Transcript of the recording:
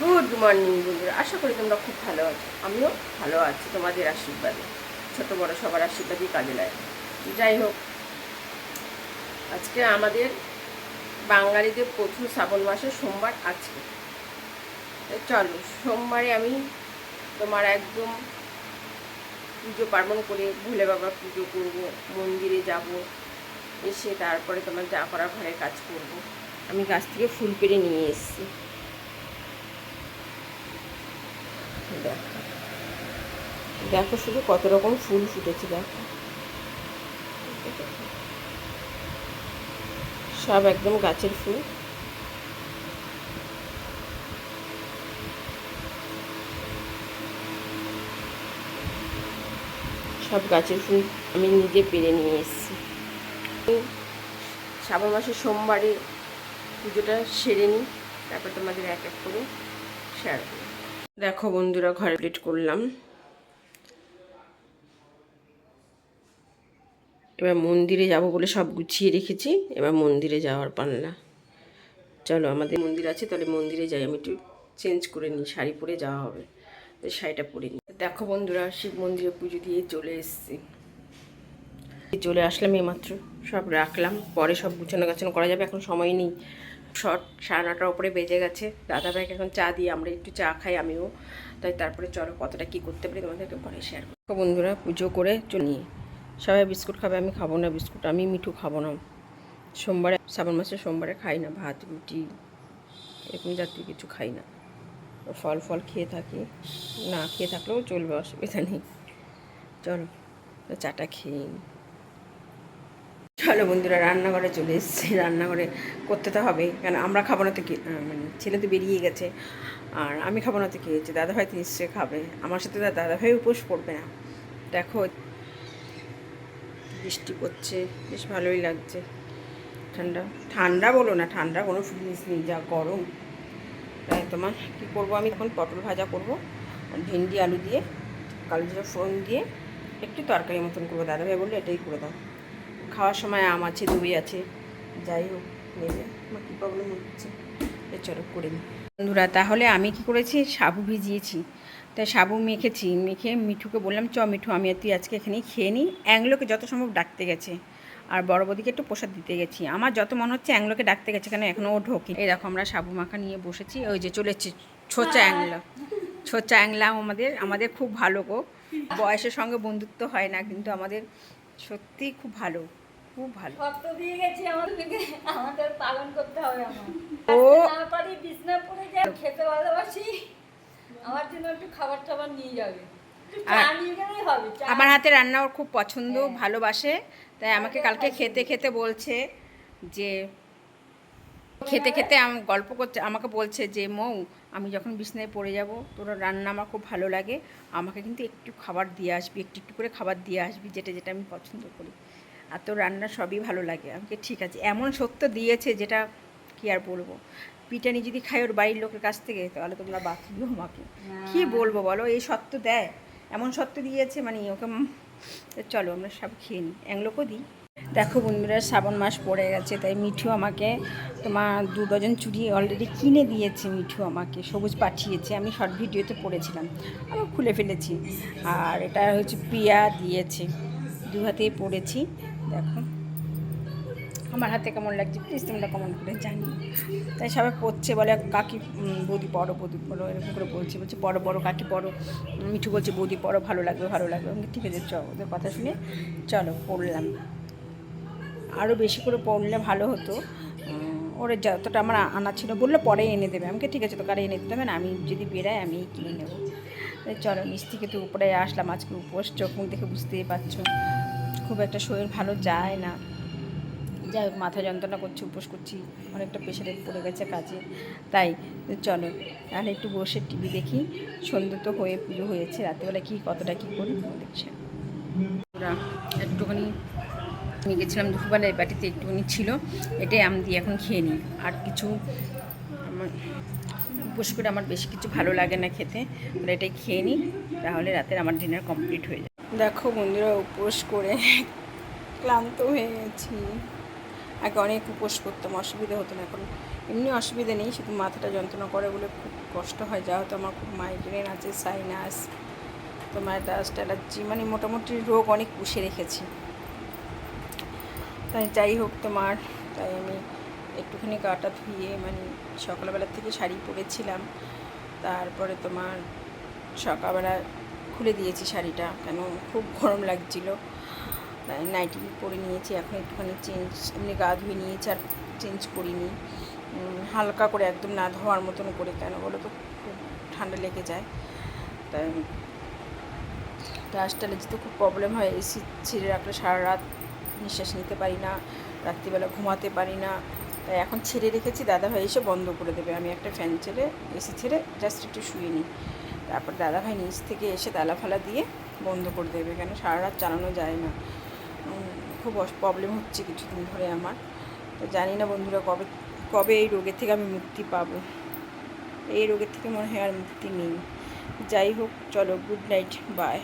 Good morning বন্ধুরা, আশা করি তোমরা খুব ভালো আছো। আমিও ভালো আছি তোমাদের আশীর্বাদে, ছোট বড় সবার আশীর্বাদই কাজে লাগে। যাই হোক, আজকে আমাদের বাঙালিদের প্রথম শ্রাবণ মাসের সোমবার আজকে। চলো, সোমবারে আমি তোমার একদম পুজো পার্বণ করে ভোলে বাবা পুজো করব, মন্দিরে যাব, এসে তারপরে তোমার যা করার ঘরের কাজ করব। আমি গাছ থেকে ফুল পেড়ে নিয়ে এসেছি। দেখো। দেখো শুধু কত রকম ফুল ফুটেছে, দেখো। সব একদম গাছের ফুল। সব গাছের ফুল আমি নিজে পেরে নিয়ে এসেছি। শ্রাবণ মাসের সোমবারে পুজোটা সেরে নিই, তারপর তোমাদের এক এক করে শেয়ার করি দেখো বন্ধুরা, ঘরে প্লেট করলাম। এবার মন্দিরে যাব বলে সব গুছিয়ে রেখেছি। এবার মন্দিরে যাওয়ার পাল্লা। চলো, আমাদের মন্দির আছে, তাহলে মন্দিরে যাই। আমি একটু চেঞ্জ করে নিই, শাড়ি পরে যাওয়া হবে। তো শাড়িটা পরে নিই। দেখো বন্ধুরা, শিব মন্দিরে পুজো দিয়ে চলে এসেছি। চলে আসলাম এইমাত্র। সব রাখলাম, পরে সব গুছানো গাছানো করা যাবে, এখন সময় নেই। শর্ট সাড়ে নটার উপরে বেজে গেছে। দাদা ভাইকে এখন চা দিয়ে আমরা একটু চা খাই আমিও। তাই তারপরে চলো কতটা কী করতে পারি তোমাদেরকে পরে শেয়ার করব। বন্ধুরা, পুজো করে চলি সবাই বিস্কুট খাবে, আমি খাব না বিস্কুট, আমি মিঠু খাব না। সোমবারে, শ্রাবণ মাসে সোমবারে খাই না, ভাত, রুটি, এরকম জাতীয় কিছু খাই না। ফল ফল খেয়ে থাকি, না খেয়ে থাকলেও চলবে, অসুবিধা নেই। চলো চাটা খেয়ে। চলো বন্ধুরা, রান্নাঘরে চলে এসেছি। রান্নাঘরে করতে তো হবে কেন আমরা খাব না তো মানে ছেলে তো বেরিয়ে গেছে। আর আমি খাব না তো কি? হয়েছে দাদাভাই তো নিশ্চয়ই খাবে। আমার সাথে দাদাভাই উপোস করবে না। দেখো, বৃষ্টি পড়ছে, বেশ ভালোই লাগছে। ঠান্ডা ঠান্ডা বলো না, ঠান্ডা কোনো ফিলিংস নেই, যা গরম। তাই তোমার কী করব আমি? এখন পটল ভাজা করব ভেন্ডি, আলু দিয়ে, কালো জিরা ফোড়ন দিয়ে একটু তরকারি মতন করব। দাদাভাই বলল এটাই করে দাও। খাওয়ার সময় আম আছে, দই আছে, যাই হোক, নেবে। আমার কী প্রবলেম হচ্ছে? চলো করে নিই বন্ধুরা, তাহলে আমি কি করেছি? সাবু ভিজিয়েছি। তাই সাবু মেখেছি। মেখে মিঠুকে বললাম, চ মিঠু, আমি তুই আজকে এখানেই খেয়ে নিই অ্যাংলোকে যত সম্ভব ডাকতে গেছে। আর বড় বৌদিকে একটু প্রসাদ দিতে গেছি। আমার যত মনে হচ্ছে অ্যাংলোকে ডাকতে গেছে, কেন এখনও ও ঢোকে এই দেখো, আমরা সাবু মাখা নিয়ে বসেছি। ওই যে চলে এসেছি ছোচা অ্যাংলা। ছোচা অ্যাংলা আমাদের আমাদের খুব ভালো গো। বয়সের সঙ্গে বন্ধুত্ব হয় না, কিন্তু আমাদের সত্যি খুব ভালো খুব ভালো। ভক্ত দিয়ে গেছি আমাদেরকে আমাদের পালন করতে হবে আমার। ও। না পারি বিছনা পড়ে যাই খেতে ভালোবাসি। আমার জন্য একটু খাবার টাবার নিয়ে যাবে আমার হাতে রান্না ওর খুব পছন্দ ভালোবাসে। তাই আমাকে কালকে খেতে খেতে বলছে যে খেতে খেতে আম- গল্প করছে আমাকে বলছে যে মৌ আমি যখন বিছনায় পড়ে যাব তোর রান্না আমার খুব ভালো লাগে আমাকে কিন্তু একটু খাবার দিয়ে আসবি একটু একটু করে খাবার দিয়ে আসবি যেটা যেটা আমি পছন্দ করি। আর তোর রান্না সবই ভালো লাগে। আমাকে ঠিক আছে। এমন সত্য দিয়েছে যেটা কি আর বলব? পিটানি যদি খাই ওর বাড়ির লোকের কাছ থেকে তাহলে তোমরা বাঁচিও আমাকে। কি বলব বলো এই সত্য দেয়। এমন সত্য দিয়েছে মানে ওকে তো চলো আমরা সব খেয়ে নিই। অ্যাংলোকও দিই। দেখো বন্ধুরা শ্রাবণ মাস পড়ে গেছে তাই মিঠু আমাকে তোমার দু ডজন চুড়ি অলরেডি কিনে দিয়েছে মিঠু আমাকে, সবুজ পাঠিয়েছে, আমি শর্ট ভিডিওতে পড়েছিলাম, আমি খুলে ফেলেছি। আর এটা হচ্ছে প্রিয়া দিয়েছে, দু হাতেই পড়েছি, দেখো। আমার হাতে কেমন লাগছে প্লিজ তোমরা কমেন্ট করে জানি তাই সবাই পড়ছে বলে, কাকি বৌদি বড় বৌদি বড়, এরকম করে বলছে বলছে বড় বড়, কাকি বড়, মিঠু বলছে বৌদি বড়, ভালো লাগবে ভালো লাগবে। ঠিক আছে, চলো, ওদের কথা শুনে চলো, পড়লাম। আরও বেশি করে পড়লে ভালো হতো। ওর যতটা আমার আনা ছিল, বলল পরে এনে দেবে। আমাকে ঠিক আছে তো কারে এনে দিতে হবে না, আমি যদি বেরাই আমি কিনে নেব। চলো, নিচ থেকে তো উপরে আসলাম, আজকে উপোস, চোখ মুখ দেখে বুঝতেই পারছ। খুব একটা শরীর ভালো যায় না। যাই হোক, মাথা যন্ত্রণা করছি, উপোস করছি, অনেকটা প্রেশারে পড়ে গেছে কাজে। তাই চলো, তাহলে একটু বসে টিভি দেখি। সন্ধ্যে তো হয়ে, পুজো হয়েছে রাত্রেবেলা কী, কতটা কী করি দেখছে একটুখানি আমি গেছিলাম দুপুরবেলা, এই বাটিতে একটুখানি ছিল, এটাই আমি দিয়ে এখন খেয়ে নিই। আর কিছু আমার উপোস করে আমার বেশি কিছু ভালো লাগে না খেতে, তাহলে এটাই খেয়ে নিই, তাহলে রাতের আমার ডিনার কমপ্লিট হয়ে যায় দেখো বন্ধুরা, উপোস করে ক্লান্ত হয়ে গেছি। আগে অনেক উপোস করতাম, অসুবিধা হতো না, এখন এমনি অসুবিধা নেই, শুধু মাথাটা যন্ত্রণা করে বলে খুব কষ্ট হয়। যাও তো, আমার খুব মাইগ্রেন আছে সাইনাস তোমার ডাস্ট অ্যালার্জি মানে মোটামুটি রোগ অনেক পুষে রেখেছি। তাই যাই হোক তোমার, তাই আমি একটুখানি গাটা ধুয়ে মানে সকালবেলা থেকে শাড়ি পরেছিলাম। তারপরে তোমার সকালবেলা খুলে দিয়েছি শাড়িটা, কেন খুব গরম লাগছিল। তাই নাইটি পরে নিয়েছি, এখন একটুখানি চেঞ্জ এমনি গা ধুয়ে নিয়েছি আর চেঞ্জ করিনি। হালকা করে একদম না ধোয়ার মতন করে, কেন বলো তো? খুব ঠান্ডা লেগে যায়। তাই ডাস্ট অ্যালার্জি তো খুব প্রবলেম হয় এসি ছেড়ে রাখলে সারা রাত নিঃশ্বাস নিতে পারি না, রাত্রিবেলা ঘুমাতে পারি না। তাই এখন ছেড়ে রেখেছি, দাদাভাই এসে বন্ধ করে দেবে। আমি একটা ফ্যান ছেড়ে এসি ছেড়ে জাস্ট একটু শুয়ে নিই। তারপর দাদাভাই নিচ থেকে এসে তালা ফালা দিয়ে বন্ধ করে দেবে, কেন সারা রাত চালানো যায় না। খুব প্রবলেম হচ্ছে কিছুদিন ধরে আমার। তো জানি না বন্ধুরা কবে কবে এই রোগের থেকে আমি মুক্তি পাবো। এই রোগের থেকে মনে হয় আর মুক্তি নেই। যাই হোক, চলো গুড নাইট বাই